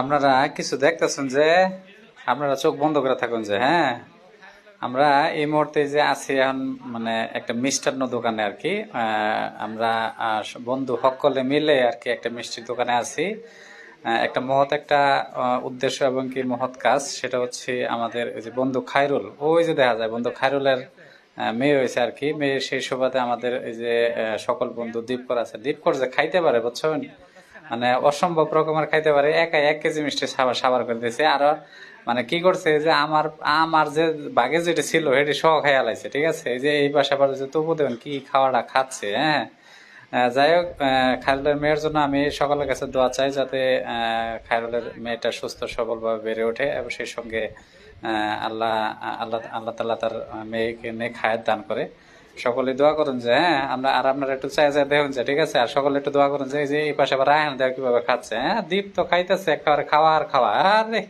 আপনারা কিছু দেখতেছেন যে, আপনারা চোখ বন্ধ করে থাকুন যে হ্যাঁ? আমরা এই মুহূর্তে যে আছি এখন মানে একটা মিষ্টান্ন দোকানে আর কি আমরা বন্ধু সকলে মিলে আর কি একটা মিষ্টির দোকানে আছি। একটা মহৎ একটা উদ্দেশ্য এবং কি মহৎ কাজ, সেটা হচ্ছে আমাদের যে বন্ধু খায়রুল। ওই যে দেখা যায়, বন্ধু খায়রুলের মেয়ে হয়েছে আর কি। মেয়ে সেই সুবাদে আমাদের এই যে সকল বন্ধু দীপকর আছে। দীপকর যে খাইতে পারে, বুঝছেন? মানে অসম্ভব রকমের খাইতে পারে। একাই এক কেজি মিষ্টি সাবার সাবার করে দিয়েছে আর মানে কি করছে যে আমার আমার যে বাগে যেটা ছিল, সেটি সহ খাইয়া লাইছে, ঠিক আছে? এই যে এই পাশে আবার যে তবু দেবেন, কি খাওয়াটা খাচ্ছে হ্যাঁ? যাই হোক খায়রুলের মেয়ের জন্য আমি সকলের কাছে দোয়া চাই যাতে খায়রুলের মেয়েটা সুস্থ, সবলভাবে বেড়ে ওঠে এবং সেই সঙ্গে আল্লাহ আল্লাহ আল্লাহ তাল্লাহ তার মেয়েকে নিয়ে খায়ের দান করে। সকলে দোয়া করুন যে হ্যাঁ আমরা আর আপনারা একটু চাই চাই দেখুন যে, ঠিক আছে? আর সকলে একটু দোয়া করুন যে, এই যে এই পাশে আবার রায়হান দেওয়া কীভাবে খাচ্ছে হ্যাঁ? দীপ তো খাইতেছে একেবারে খাওয়া আর খাওয়া, আরে!